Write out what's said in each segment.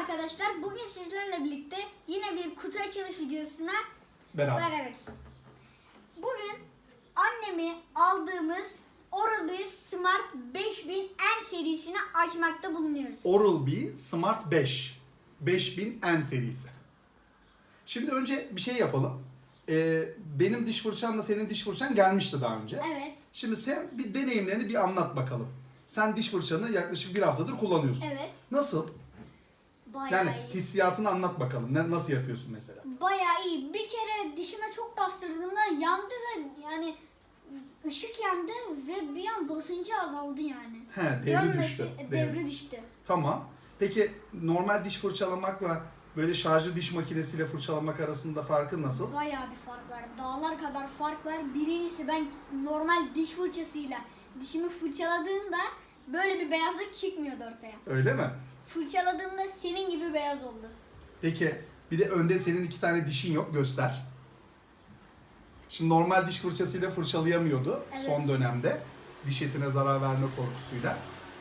arkadaşlar. Bugün sizlerle birlikte yine bir kutu açılış videosuna Beraber. beraberiz. Bugün annemi aldığımız Oral-B Smart 5000N serisini açmakta bulunuyoruz. Oral-B Smart 5. 5000N serisi. Şimdi önce bir şey yapalım. Ee, benim diş fırçamla senin diş fırçan gelmişti daha önce. Evet, Şimdi sen bir deneyimlerini bir anlat bakalım. Sen diş fırçanı yaklaşık bir haftadır kullanıyorsun. evet. Nasıl? Bayağı Yani iyi. hissiyatını anlat bakalım. Ne, nasıl yapıyorsun mesela? Bayağı iyi. Bir kere dişime çok bastırdığımda yandı ve yani ışık yandı ve bir an basıncı azaldı yani. He, devri Dönmesi- düştü. Devri düştü. Tamam. Peki normal diş fırçalamakla böyle şarjlı diş makinesiyle fırçalamak arasında farkı nasıl? Bayağı bir fark var. Dağlar kadar fark var. Birincisi ben normal diş fırçasıyla dişimi fırçaladığımda böyle bir beyazlık çıkmıyordu ortaya. Öyle mi? Fırçaladığımda senin gibi beyaz oldu. Peki bir de önde senin iki tane dişin yok göster. Şimdi normal diş fırçasıyla fırçalayamıyordu Evet. son dönemde. Diş etine zarar verme korkusuyla.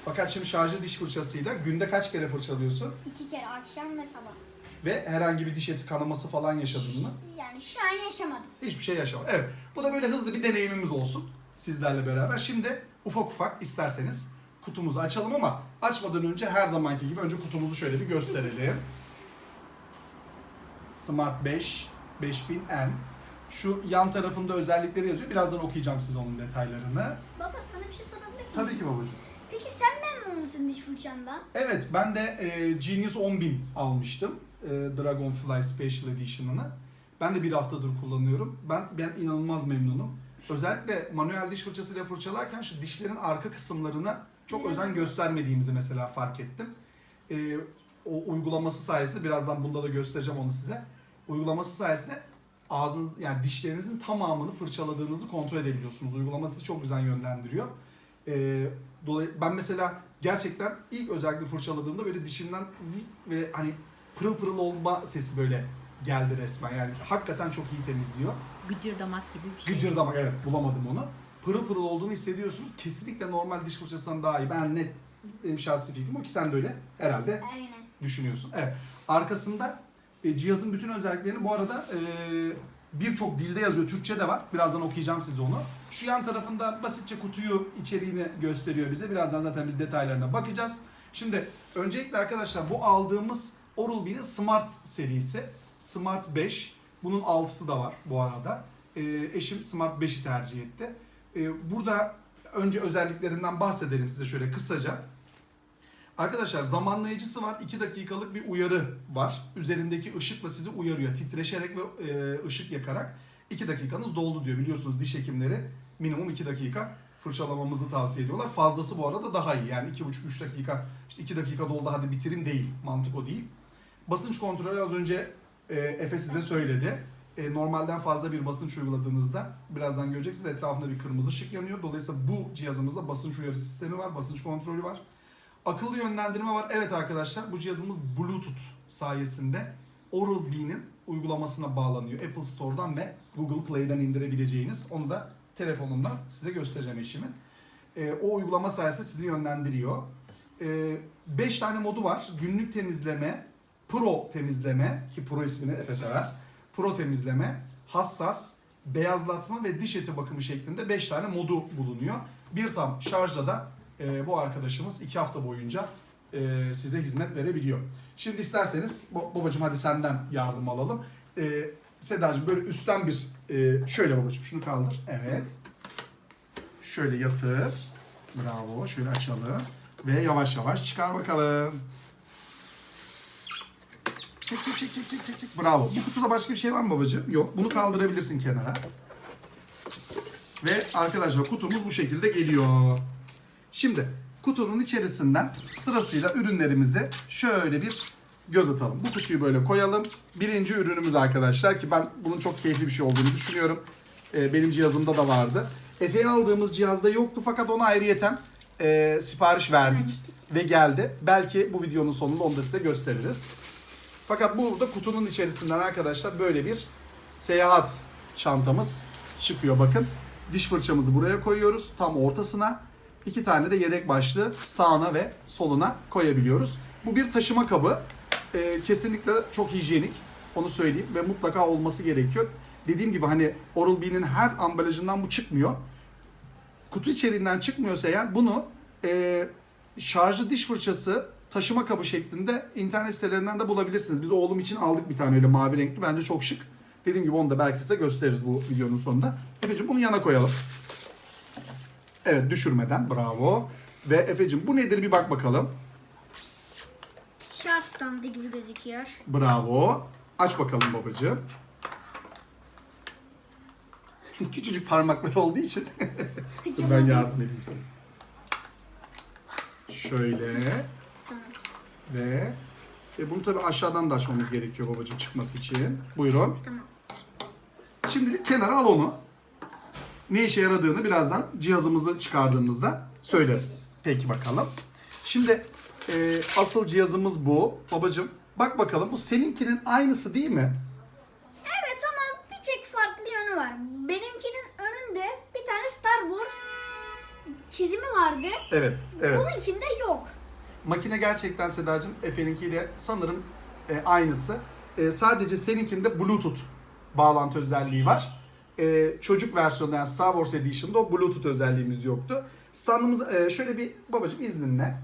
Fakat şimdi şarjlı diş fırçasıyla günde kaç kere fırçalıyorsun? İki kere akşam ve sabah. Ve herhangi bir diş eti kanaması falan yaşadın mı? Yani şu an yaşamadım. Hiçbir şey yaşamadım. Evet. Bu da böyle hızlı bir deneyimimiz olsun sizlerle beraber. Şimdi ufak ufak isterseniz kutumuzu açalım ama açmadan önce her zamanki gibi önce kutumuzu şöyle bir gösterelim. Smart 5 5000N. Şu yan tarafında özellikleri yazıyor. Birazdan okuyacağım size onun detaylarını. Baba sana bir şey sorabilir miyim? Tabii ki babacığım. Peki sen memnun musun diş fırçandan? Evet ben de e, Genius 10.000 almıştım. E, Dragonfly Special Edition'ını. Ben de bir haftadır kullanıyorum. Ben ben inanılmaz memnunum. Özellikle manuel diş fırçasıyla fırçalarken şu dişlerin arka kısımlarına çok özen göstermediğimizi mesela fark ettim. E, o uygulaması sayesinde birazdan bunda da göstereceğim onu size. Uygulaması sayesinde ağzınız yani dişlerinizin tamamını fırçaladığınızı kontrol edebiliyorsunuz. Uygulaması çok güzel yönlendiriyor. Ee, dolay ben mesela gerçekten ilk özellikle fırçaladığımda böyle dişimden ve hani pırıl pırıl olma sesi böyle geldi resmen. Yani hakikaten çok iyi temizliyor. Gıcırdamak gibi bir şey. Gıcırdamak evet bulamadım onu. Pırıl pırıl olduğunu hissediyorsunuz. Kesinlikle normal diş fırçasından daha iyi. Ben net benim şahsi fikrim o ki sen de öyle herhalde Aynen. düşünüyorsun. Evet. Arkasında e, cihazın bütün özelliklerini bu arada e, birçok dilde yazıyor. Türkçe de var. Birazdan okuyacağım size onu. Şu yan tarafında basitçe kutuyu, içeriğini gösteriyor bize. Birazdan zaten biz detaylarına bakacağız. Şimdi öncelikle arkadaşlar bu aldığımız Oral-B'nin Smart serisi. Smart 5. Bunun 6'sı da var bu arada. E, eşim Smart 5'i tercih etti. E, burada önce özelliklerinden bahsedelim size şöyle kısaca. Arkadaşlar zamanlayıcısı var. 2 dakikalık bir uyarı var. Üzerindeki ışıkla sizi uyarıyor. Titreşerek ve e, ışık yakarak 2 dakikanız doldu diyor. Biliyorsunuz diş hekimleri minimum 2 dakika fırçalamamızı tavsiye ediyorlar. Fazlası bu arada daha iyi. Yani 2,5-3 dakika, işte 2 dakika doldu hadi bitirim değil. Mantık o değil. Basınç kontrolü az önce e, Efe size söyledi. E, normalden fazla bir basınç uyguladığınızda birazdan göreceksiniz etrafında bir kırmızı ışık yanıyor. Dolayısıyla bu cihazımızda basınç uyarı sistemi var, basınç kontrolü var. Akıllı yönlendirme var. Evet arkadaşlar bu cihazımız Bluetooth sayesinde Oral-B'nin uygulamasına bağlanıyor. Apple Store'dan ve Google Play'den indirebileceğiniz. Onu da telefonumdan size göstereceğim eşimin. Ee, o uygulama sayesinde sizi yönlendiriyor. 5 tane modu var. Günlük temizleme, Pro temizleme ki Pro ismini Efe sever. Pro temizleme, hassas, beyazlatma ve diş eti bakımı şeklinde 5 tane modu bulunuyor. Bir tam şarjda da e, bu arkadaşımız 2 hafta boyunca e, size hizmet verebiliyor. Şimdi isterseniz ba- babacığım hadi senden yardım alalım. E, Sedacığım böyle üstten bir e, şöyle babacığım şunu kaldır. Evet. Şöyle yatır. Bravo. Şöyle açalım. Ve yavaş yavaş çıkar bakalım. Çek çek çek çek çek çek çek. Bravo. Bu kutuda başka bir şey var mı babacığım? Yok. Bunu kaldırabilirsin kenara. Ve arkadaşlar kutumuz bu şekilde geliyor. Şimdi kutunun içerisinden sırasıyla ürünlerimizi şöyle bir göz atalım. Bu kutuyu böyle koyalım. Birinci ürünümüz arkadaşlar ki ben bunun çok keyifli bir şey olduğunu düşünüyorum. Ee, benim cihazımda da vardı. Efe'ye aldığımız cihazda yoktu fakat ona ayrıyeten e, sipariş verdik ve geldi. Belki bu videonun sonunda onu da size gösteririz. Fakat burada kutunun içerisinden arkadaşlar böyle bir seyahat çantamız çıkıyor bakın. Diş fırçamızı buraya koyuyoruz tam ortasına. İki tane de yedek başlığı sağına ve soluna koyabiliyoruz. Bu bir taşıma kabı. e, kesinlikle çok hijyenik. Onu söyleyeyim ve mutlaka olması gerekiyor. Dediğim gibi hani Oral-B'nin her ambalajından bu çıkmıyor. Kutu içeriğinden çıkmıyorsa eğer bunu e, şarjlı diş fırçası taşıma kabı şeklinde internet sitelerinden de bulabilirsiniz. Biz oğlum için aldık bir tane öyle mavi renkli. Bence çok şık. Dediğim gibi onu da belki size gösteririz bu videonun sonunda. Efe'cim bunu yana koyalım. Evet düşürmeden bravo. Ve Efe'cim bu nedir bir bak bakalım. Şarj standı gibi gözüküyor. Bravo. Aç bakalım babacığım. Küçücük parmaklar olduğu için. Dur ben yardım edeyim sana. Şöyle. Ve e bunu tabii aşağıdan da açmamız gerekiyor babacığım çıkması için. Buyurun. Tamam. Şimdilik kenara al onu. Ne işe yaradığını birazdan cihazımızı çıkardığımızda söyleriz. Peki bakalım. Şimdi e, asıl cihazımız bu. Babacığım bak bakalım bu seninkinin aynısı değil mi? Evet ama bir tek farklı yönü var. Benimkinin önünde bir tane Star Wars çizimi vardı. Evet, evet. Bununkinde yok. Makine gerçekten Sedacığım Efe'ninkiyle sanırım e, aynısı. E, sadece seninkinde Bluetooth bağlantı özelliği var. E, çocuk versiyonunda yani Star Wars Edition'da o Bluetooth özelliğimiz yoktu. Standımız e, şöyle bir babacığım izninle.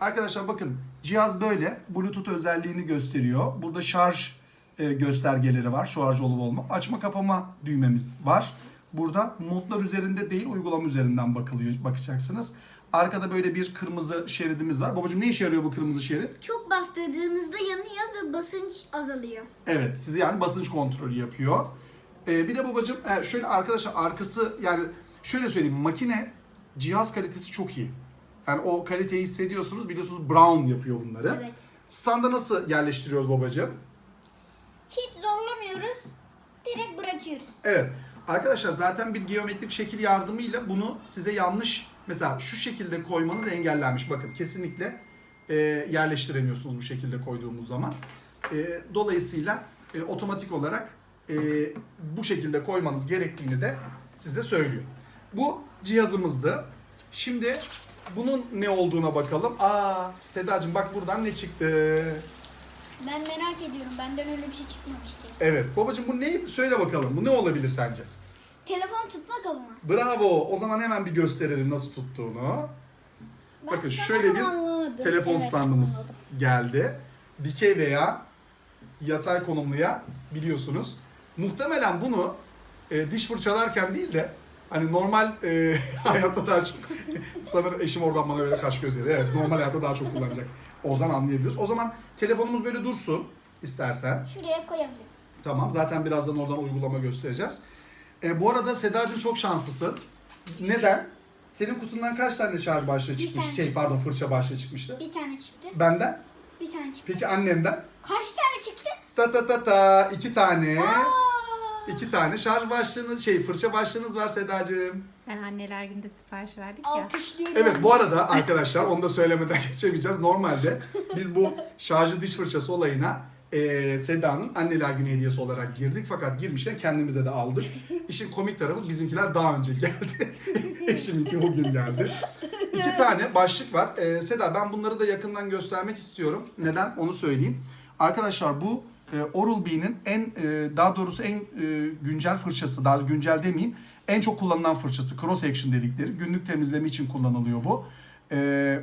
Arkadaşlar bakın cihaz böyle Bluetooth özelliğini gösteriyor. Burada şarj e, göstergeleri var. Şarj olup olma. Açma kapama düğmemiz var. Burada modlar üzerinde değil uygulama üzerinden bakılıyor bakacaksınız. Arkada böyle bir kırmızı şeridimiz var. Babacığım ne işe yarıyor bu kırmızı şerit? Çok bastırdığınızda yanıyor ve basınç azalıyor. Evet sizi yani basınç kontrolü yapıyor. Ee, bir de babacığım e, şöyle arkadaşlar arkası yani şöyle söyleyeyim makine cihaz kalitesi çok iyi. Yani o kaliteyi hissediyorsunuz biliyorsunuz Brown yapıyor bunları. Evet. Standa nasıl yerleştiriyoruz babacığım? Hiç zorlamıyoruz. Direkt bırakıyoruz. Evet. Arkadaşlar zaten bir geometrik şekil yardımıyla bunu size yanlış mesela şu şekilde koymanız engellenmiş. Bakın kesinlikle e, yerleştiremiyorsunuz bu şekilde koyduğumuz zaman. E, dolayısıyla e, otomatik olarak e, bu şekilde koymanız gerektiğini de size söylüyor. Bu cihazımızdı. Şimdi bunun ne olduğuna bakalım. Aa Sedacığım bak buradan ne çıktı? Ben merak ediyorum. Benden öyle bir şey çıkmamıştı. Evet babacığım bu ne? Söyle bakalım. Bu ne olabilir sence? Telefon tutma kabı mı? Bravo. O zaman hemen bir gösterelim nasıl tuttuğunu. Ben Bakın şöyle bir anlamadım. telefon Evet, standımız anladım. geldi. Dikey veya yatay konumluya biliyorsunuz. Muhtemelen bunu e, diş fırçalarken değil de hani normal e, hayatta daha çok sanırım eşim oradan bana böyle kaş göz veriyor. Evet normal hayatta daha çok kullanacak. Oradan anlayabiliyoruz. O zaman telefonumuz böyle dursun istersen. Şuraya koyabiliriz. Tamam zaten birazdan oradan uygulama göstereceğiz. E, bu arada Sedacığım çok şanslısın. Neden? Senin kutundan kaç tane şarj başlığı Bir çıkmış? tane Şey pardon fırça başlığı çıkmıştı. Bir tane çıktı. Benden. Bir tane çıktı. Peki annenden? Kaç tane çıktı? Ta ta ta ta iki tane. Aa! iki tane şarj başlığınız şey fırça başlığınız var Sedacığım. Ben anneler günde sipariş verdik ya. Alkışlıyorum. Evet bu arada arkadaşlar onu da söylemeden geçemeyeceğiz. Normalde biz bu şarjlı diş fırçası olayına eee Seda'nın anneler günü hediyesi olarak girdik. Fakat girmişken kendimize de aldık. İşin komik tarafı bizimkiler daha önce geldi. Eşiminki bugün geldi. İki tane başlık var. Eee, Seda ben bunları da yakından göstermek istiyorum. Neden? Onu söyleyeyim. Arkadaşlar bu e, Oral-B'nin en e, daha doğrusu en e, güncel fırçası, daha güncel demeyeyim. En çok kullanılan fırçası cross action dedikleri. Günlük temizleme için kullanılıyor bu. E,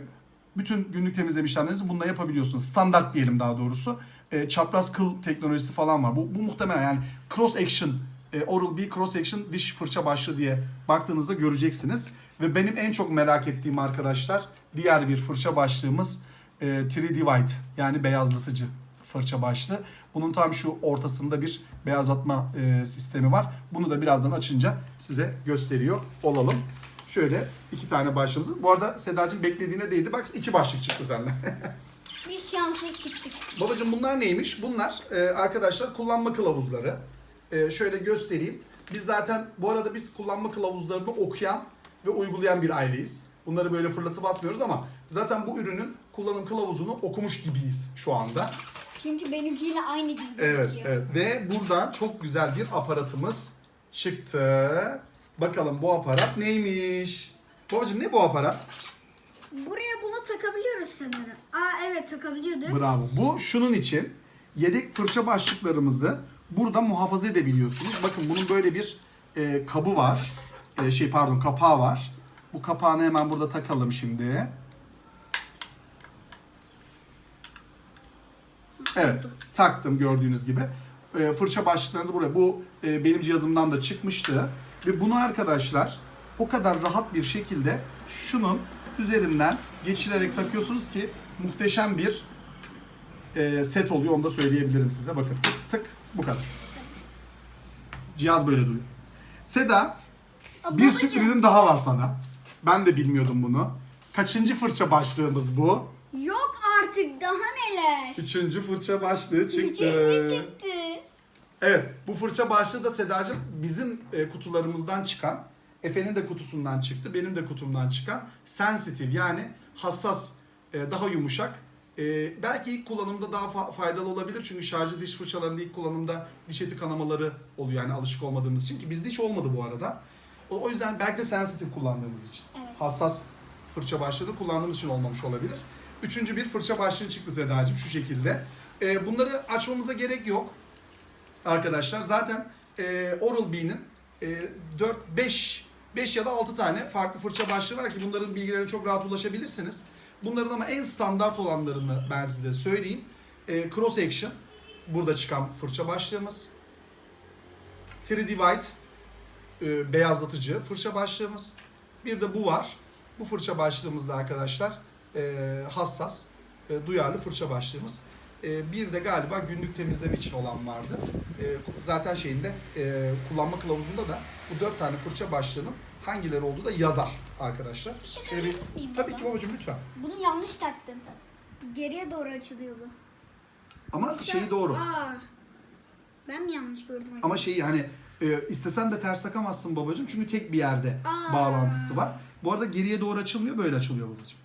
bütün günlük temizleme işlemlerinizi bununla yapabiliyorsunuz. Standart diyelim daha doğrusu. E, çapraz kıl teknolojisi falan var. Bu, bu muhtemelen yani cross action e, Oral-B Cross Action diş fırça başlığı diye baktığınızda göreceksiniz. Ve benim en çok merak ettiğim arkadaşlar diğer bir fırça başlığımız e, 3D White yani beyazlatıcı fırça başlığı. Bunun tam şu ortasında bir beyazlatma e, sistemi var. Bunu da birazdan açınca size gösteriyor olalım. Şöyle iki tane başlığımız. Bu arada Sedacığım beklediğine değdi. Bak iki başlık çıktı senden. Biz şanssız çıktık. Babacım bunlar neymiş? Bunlar e, arkadaşlar kullanma kılavuzları. E, şöyle göstereyim. Biz zaten bu arada biz kullanma kılavuzlarını okuyan ve uygulayan bir aileyiz. Bunları böyle fırlatıp atmıyoruz ama zaten bu ürünün kullanım kılavuzunu okumuş gibiyiz şu anda. Çünkü benimkiyle aynı gibi Evet, gözüküyor. evet. Ve buradan çok güzel bir aparatımız çıktı. Bakalım bu aparat neymiş? Babacım ne bu aparat? Buraya takabiliyoruz sanırım. Aa evet takabiliyorduk. Bravo. Bu şunun için yedek fırça başlıklarımızı burada muhafaza edebiliyorsunuz. Bakın bunun böyle bir e, kabı var. E, şey pardon kapağı var. Bu kapağını hemen burada takalım şimdi. Evet taktım gördüğünüz gibi. E, fırça başlıklarınızı buraya. Bu e, benim cihazımdan da çıkmıştı. Ve bunu arkadaşlar o kadar rahat bir şekilde şunun üzerinden geçirerek takıyorsunuz ki muhteşem bir e, set oluyor. Onu da söyleyebilirim size. Bakın tık tık bu kadar. Cihaz böyle duruyor. Seda bir sürprizim daha var sana. Ben de bilmiyordum bunu. Kaçıncı fırça başlığımız bu? Yok artık daha neler. Üçüncü fırça başlığı çıktı. Üçüncü çıktı. Evet, bu fırça başlığı da Sedacığım bizim e, kutularımızdan çıkan, Efe'nin de kutusundan çıktı, benim de kutumdan çıkan sensitive yani hassas, e, daha yumuşak. E, belki ilk kullanımda daha fa- faydalı olabilir çünkü şarjlı diş fırçalarında ilk kullanımda diş eti kanamaları oluyor yani alışık olmadığımız için ki bizde hiç olmadı bu arada. O, yüzden belki de sensitive kullandığımız için. Evet. Hassas fırça başlığı kullandığımız için olmamış olabilir. Üçüncü bir fırça başlığı çıktı Sedacığım şu şekilde. E, bunları açmamıza gerek yok arkadaşlar. Zaten Oral-B'nin e, 4, 5, 5 ya da 6 tane farklı fırça başlığı var ki bunların bilgilerine çok rahat ulaşabilirsiniz. Bunların ama en standart olanlarını ben size söyleyeyim. E, Cross Action burada çıkan fırça başlığımız. 3D White e, beyazlatıcı fırça başlığımız. Bir de bu var. Bu fırça başlığımızda arkadaşlar e, hassas, e, duyarlı fırça başlığımız. E, bir de galiba günlük temizleme için olan vardı. E, zaten şeyinde e, kullanma kılavuzunda da bu dört tane fırça başlığının hangileri olduğu da yazar arkadaşlar. Bir şey Şöyle söyleyebilir miyim Tabii baba? ki babacığım lütfen. Bunu yanlış taktın. Geriye doğru açılıyor bu. Ama şeyi doğru. Aa, ben mi yanlış gördüm acaba? Ama şeyi hani e, istesen de ters takamazsın babacığım çünkü tek bir yerde Aa. bağlantısı var. Bu arada geriye doğru açılmıyor böyle açılıyor babacığım.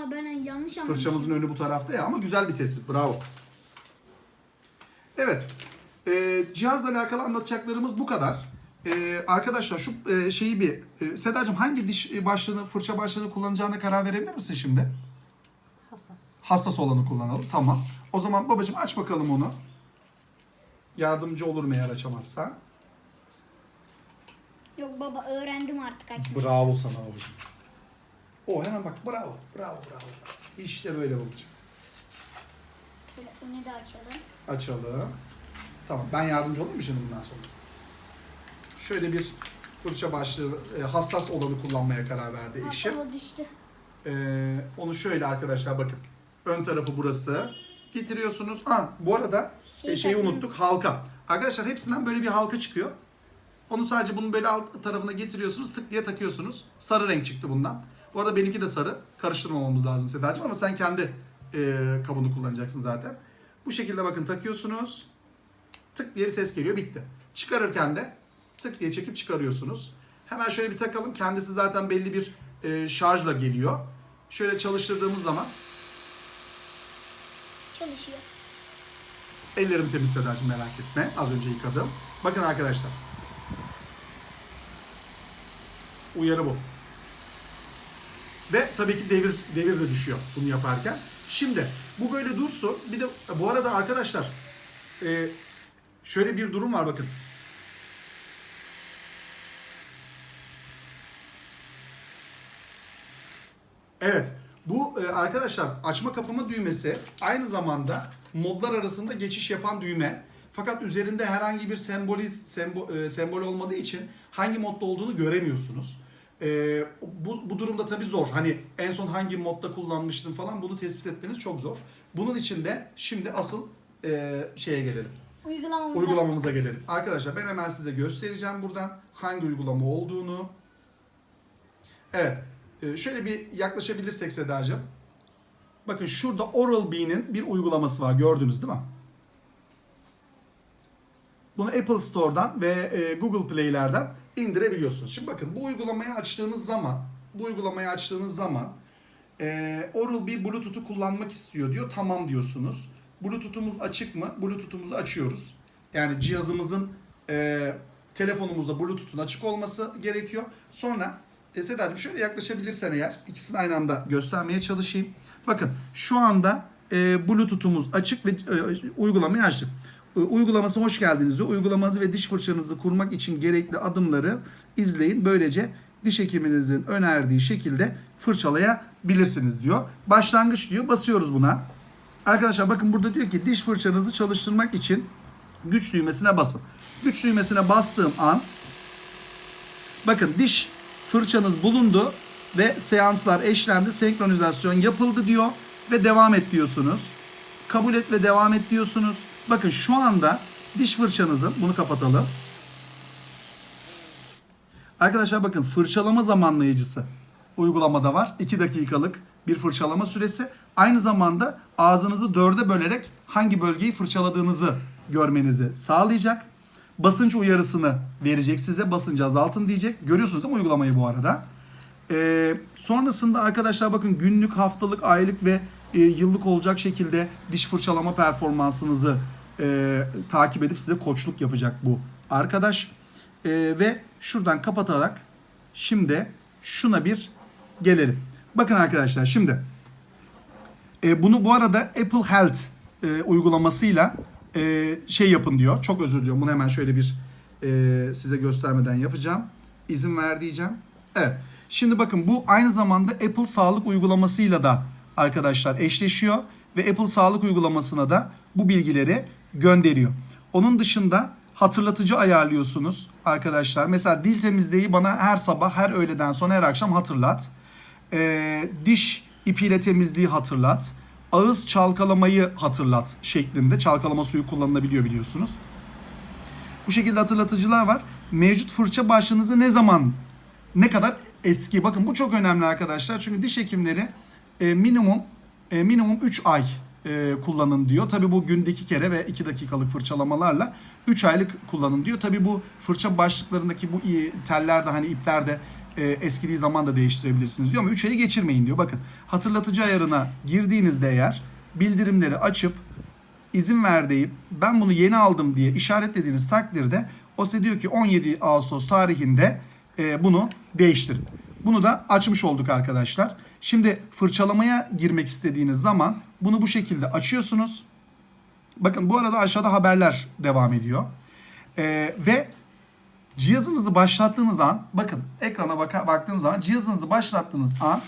Aa ben yanlış anlamışım. Fırçamızın önü bu tarafta ya ama güzel bir tespit. Bravo. Evet. E, cihazla alakalı anlatacaklarımız bu kadar. E, arkadaşlar şu e, şeyi bir... E, Sedacığım hangi diş başlığını, fırça başlığını kullanacağına karar verebilir misin şimdi? Hassas. Hassas olanı kullanalım. Tamam. O zaman babacığım aç bakalım onu. Yardımcı olur mu eğer açamazsan? Yok baba öğrendim artık açmayı. Bravo sana babacığım. O hemen bak bravo. Bravo bravo. İşte böyle babacığım. Şöyle öne de açalım. Açalım. Tamam ben yardımcı olayım mı şimdi bundan sonrası? Şöyle bir fırça başlığı e, hassas olanı kullanmaya karar verdi eşim. Aa, düştü. Ee, onu şöyle arkadaşlar bakın. Ön tarafı burası. Getiriyorsunuz. Ha bu arada Şey e, şeyi takmayı- unuttuk. Halka. Arkadaşlar hepsinden böyle bir halka çıkıyor. Onu sadece bunun böyle alt tarafına getiriyorsunuz. Tık diye takıyorsunuz. Sarı renk çıktı bundan. Bu arada benimki de sarı. Karıştırmamamız lazım Sedacığım ama sen kendi e, kabını kullanacaksın zaten. Bu şekilde bakın takıyorsunuz. Tık diye bir ses geliyor. Bitti. Çıkarırken de tık diye çekip çıkarıyorsunuz. Hemen şöyle bir takalım. Kendisi zaten belli bir e, şarjla geliyor. Şöyle çalıştırdığımız zaman Çalışıyor. ellerim temiz Sedacığım merak etme. Az önce yıkadım. Bakın arkadaşlar. Uyarı bu. Ve tabii ki devir devir de düşüyor bunu yaparken. Şimdi bu böyle dursun. Bir de bu arada arkadaşlar e, şöyle bir durum var bakın. Evet. Bu e, arkadaşlar açma kapama düğmesi aynı zamanda modlar arasında geçiş yapan düğme. Fakat üzerinde herhangi bir semboliz sembo, e, sembol olmadığı için hangi modda olduğunu göremiyorsunuz. E, bu, bu durumda tabii zor. Hani en son hangi modda kullanmıştım falan bunu tespit etmeniz çok zor. Bunun için de şimdi asıl e, şeye gelelim. Uygulamamıza. Uygulamamıza gelelim. Arkadaşlar ben hemen size göstereceğim buradan hangi uygulama olduğunu. Evet. e, Şöyle bir yaklaşabilirsek Sedacığım. Bakın şurada Oral-B'nin bir uygulaması var. Gördünüz değil mi? Bunu Apple Store'dan ve e, Google Play'lerden indirebiliyorsunuz. Şimdi bakın bu uygulamayı açtığınız zaman bu uygulamayı açtığınız zaman e, Oral-B Bluetooth'u kullanmak istiyor diyor. Tamam diyorsunuz. Bluetooth'umuz açık mı? Bluetooth'umuzu açıyoruz. Yani cihazımızın e, telefonumuzda Bluetooth'un açık olması gerekiyor. Sonra E, Sedacığım şöyle yaklaşabilirsen eğer ikisini aynı anda göstermeye çalışayım. Bakın şu anda e, Bluetooth'umuz açık ve e, uygulamayı açtık. E, uygulaması hoş geldiniz diyor. Uygulamanızı ve diş fırçanızı kurmak için gerekli adımları izleyin. Böylece diş hekiminizin önerdiği şekilde fırçalayabilirsiniz diyor. Başlangıç diyor. Basıyoruz buna. Arkadaşlar bakın burada diyor ki diş fırçanızı çalıştırmak için güç düğmesine basın. Güç düğmesine bastığım an bakın diş fırçanız bulundu ve seanslar eşlendi, senkronizasyon yapıldı diyor ve devam et diyorsunuz. Kabul et ve devam et diyorsunuz. Bakın şu anda diş fırçanızın bunu kapatalım. Arkadaşlar bakın fırçalama zamanlayıcısı uygulamada var. 2 dakikalık bir fırçalama süresi. Aynı zamanda ağzınızı dörde bölerek hangi bölgeyi fırçaladığınızı görmenizi sağlayacak. Basınç uyarısını verecek size. Basıncı azaltın diyecek. Görüyorsunuz değil mi uygulamayı bu arada? Ee, sonrasında arkadaşlar bakın günlük, haftalık, aylık ve e, yıllık olacak şekilde diş fırçalama performansınızı e, takip edip size koçluk yapacak bu arkadaş. E, ve şuradan kapatarak şimdi şuna bir gelelim. Bakın arkadaşlar şimdi e, bunu bu arada Apple Health e, uygulamasıyla e, şey yapın diyor. Çok özür diliyorum. Bunu hemen şöyle bir e, size göstermeden yapacağım. İzin ver diyeceğim. Evet. Şimdi bakın bu aynı zamanda Apple Sağlık uygulamasıyla da arkadaşlar eşleşiyor ve Apple Sağlık uygulamasına da bu bilgileri gönderiyor. Onun dışında hatırlatıcı ayarlıyorsunuz arkadaşlar. Mesela dil temizliği bana her sabah, her öğleden sonra, her akşam hatırlat. Ee, diş ipiyle temizliği hatırlat. Ağız çalkalamayı hatırlat şeklinde. Çalkalama suyu kullanılabiliyor biliyorsunuz. Bu şekilde hatırlatıcılar var. Mevcut fırça başlığınızı ne zaman, ne kadar eski? Bakın bu çok önemli arkadaşlar. Çünkü diş hekimleri e, minimum e, minimum 3 ay e, kullanın diyor. Tabi bu günde 2 kere ve 2 dakikalık fırçalamalarla 3 aylık kullanın diyor. Tabi bu fırça başlıklarındaki bu teller de hani ipler de e, eskidiği zaman da değiştirebilirsiniz diyor ama 3 ayı geçirmeyin diyor. Bakın hatırlatıcı ayarına girdiğinizde eğer bildirimleri açıp izin ver deyip ben bunu yeni aldım diye işaretlediğiniz takdirde o size diyor ki 17 Ağustos tarihinde e, bunu değiştirin. Bunu da açmış olduk arkadaşlar. Şimdi fırçalamaya girmek istediğiniz zaman bunu bu şekilde açıyorsunuz. Bakın bu arada aşağıda haberler devam ediyor. E, ve cihazınızı başlattığınız an bakın ekrana baka, baktığınız zaman cihazınızı başlattığınız an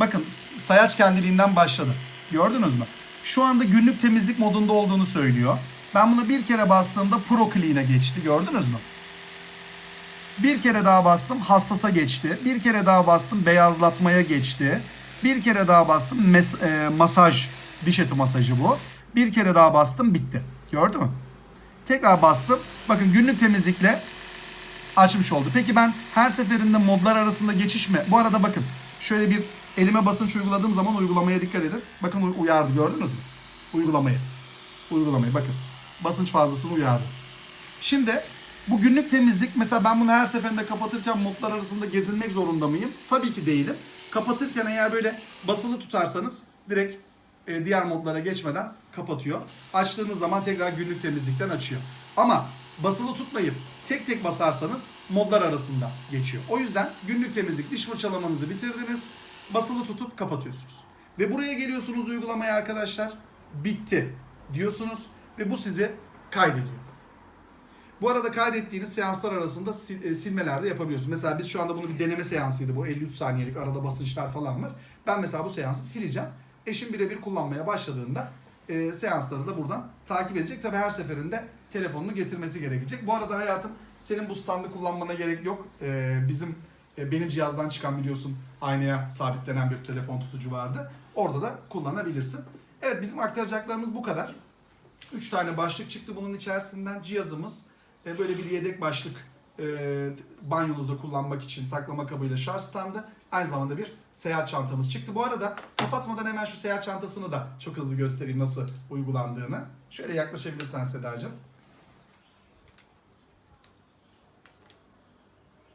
Bakın sayaç kendiliğinden başladı. Gördünüz mü? Şu anda günlük temizlik modunda olduğunu söylüyor. Ben bunu bir kere bastığımda Pro Clean'e geçti. Gördünüz mü? Bir kere daha bastım hassasa geçti. Bir kere daha bastım beyazlatmaya geçti. Bir kere daha bastım e, masaj, diş eti masajı bu. Bir kere daha bastım bitti. Gördün mü? Tekrar bastım. Bakın günlük temizlikle açmış oldu. Peki ben her seferinde modlar arasında geçiş mi? Bu arada bakın şöyle bir elime basınç uyguladığım zaman uygulamaya dikkat edin. Bakın uy- uyardı gördünüz mü? Uygulamayı. Uygulamayı bakın. Basınç fazlasını uyardı. Şimdi bu günlük temizlik mesela ben bunu her seferinde kapatırken modlar arasında gezinmek zorunda mıyım? Tabii ki değilim. Kapatırken eğer böyle basılı tutarsanız direkt e, diğer modlara geçmeden kapatıyor. Açtığınız zaman tekrar günlük temizlikten açıyor. Ama basılı tutmayıp tek tek basarsanız modlar arasında geçiyor. O yüzden günlük temizlik diş fırçalamanızı bitirdiniz. Basılı tutup kapatıyorsunuz. Ve buraya geliyorsunuz uygulamaya arkadaşlar. Bitti diyorsunuz ve bu sizi kaydediyor. Bu arada kaydettiğiniz seanslar arasında sil, e, silmeler yapabiliyorsunuz. Mesela biz şu anda bunu bir deneme seansıydı. Bu 53 saniyelik arada basınçlar falan var. Ben mesela bu seansı sileceğim. Eşim birebir kullanmaya başladığında e, seansları da buradan takip edecek. Tabii her seferinde telefonunu getirmesi gerekecek. Bu arada hayatım senin bu standı kullanmana gerek yok. E, bizim e, benim cihazdan çıkan biliyorsun aynaya sabitlenen bir telefon tutucu vardı. Orada da kullanabilirsin. Evet bizim aktaracaklarımız bu kadar. 3 tane başlık çıktı bunun içerisinden. Cihazımız e, böyle bir yedek başlık e, banyonuzda kullanmak için saklama kabıyla şarj standı. Aynı zamanda bir seyahat çantamız çıktı. Bu arada kapatmadan hemen şu seyahat çantasını da çok hızlı göstereyim nasıl uygulandığını. Şöyle yaklaşabilirsen Sedacığım.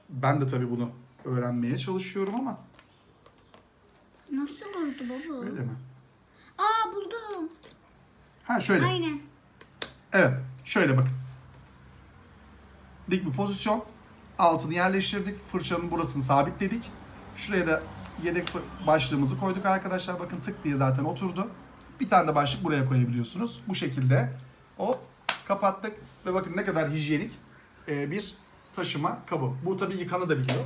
Ben de tabii bunu öğrenmeye çalışıyorum ama Nasıl oldu baba? öyle mi? Aa buldum. Ha şöyle. Aynen. Evet. Şöyle bakın. Dik bir pozisyon. altını yerleştirdik. Fırçanın burasını sabitledik. Şuraya da yedek başlığımızı koyduk arkadaşlar. Bakın tık diye zaten oturdu. Bir tane de başlık buraya koyabiliyorsunuz. Bu şekilde hop kapattık ve bakın ne kadar hijyenik e, bir taşıma kabı. Bu tabii yıkanabiliyor.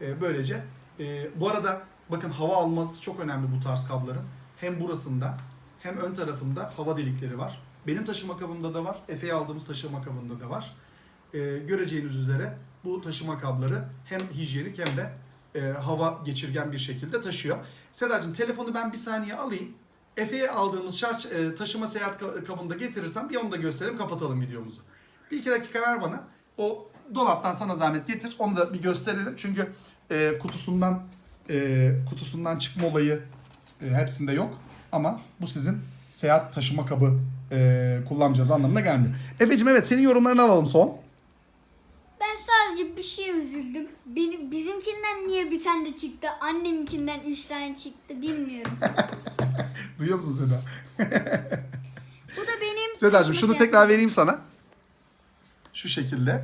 E, böylece e, bu arada bakın hava alması çok önemli bu tarz kabların. Hem burasında hem ön tarafında hava delikleri var. Benim taşıma kabımda da var. Efe'ye aldığımız taşıma kabında da var. E, göreceğiniz üzere bu taşıma kabları hem hijyenik hem de e, hava geçirgen bir şekilde taşıyor. Sedacığım telefonu ben bir saniye alayım. Efe'ye aldığımız şarj e, taşıma seyahat ka- kabında getirirsem bir onu da gösterelim kapatalım videomuzu. Bir iki dakika ver bana. O dolaptan sana zahmet getir. Onu da bir gösterelim. Çünkü e, kutusundan e, kutusundan çıkma olayı e, hepsinde yok. Ama bu sizin seyahat taşıma kabı e, kullanacağız anlamına gelmiyor. Efe'cim evet senin yorumlarını alalım son. Sadece bir şey üzüldüm. Benim, bizimkinden niye bir tane de çıktı? Anneminkinden üç tane çıktı bilmiyorum. Duyuyor musun Seda? Bu da benim... Sedacığım şunu tekrar vereyim sana. Şu şekilde.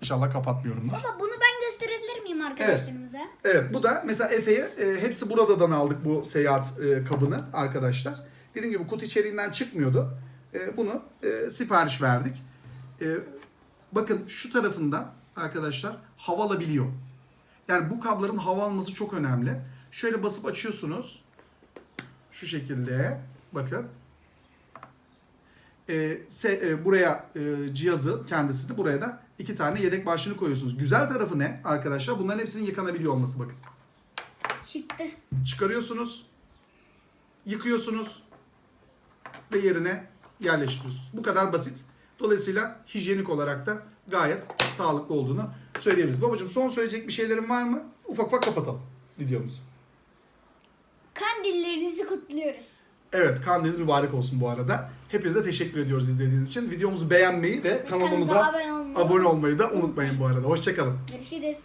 İnşallah kapatmıyorum da. Baba bunu ben gösterebilir miyim arkadaşlarımıza? Evet bu da mesela Efe'ye e, hepsi buradan aldık bu seyahat e, kabını arkadaşlar. Dediğim gibi kutu içeriğinden çıkmıyordu. E, bunu e, sipariş verdik. E, bakın şu tarafından arkadaşlar hava alabiliyor. Yani bu kabların hava alması çok önemli. Şöyle basıp açıyorsunuz. Şu şekilde bakın. E, se- e, buraya e, cihazı kendisini buraya da iki tane yedek başlığını koyuyorsunuz. Güzel tarafı ne arkadaşlar? Bunların hepsinin yıkanabiliyor olması bakın. Çıktı. Çıkarıyorsunuz, yıkıyorsunuz ve yerine yerleştiriyorsunuz. Bu kadar basit. Dolayısıyla hijyenik olarak da gayet sağlıklı olduğunu söyleyebiliriz. Babacığım son söyleyecek bir şeylerin var mı? Ufak ufak kapatalım videomuzu. Kandillerinizi kutluyoruz. Evet kandiliniz mübarek olsun bu arada. Hepinize teşekkür ediyoruz izlediğiniz için. Videomuzu beğenmeyi ve kanalımıza abone olmayı abone olmayı da unutmayın bu arada. Hoşçakalın. Görüşürüz.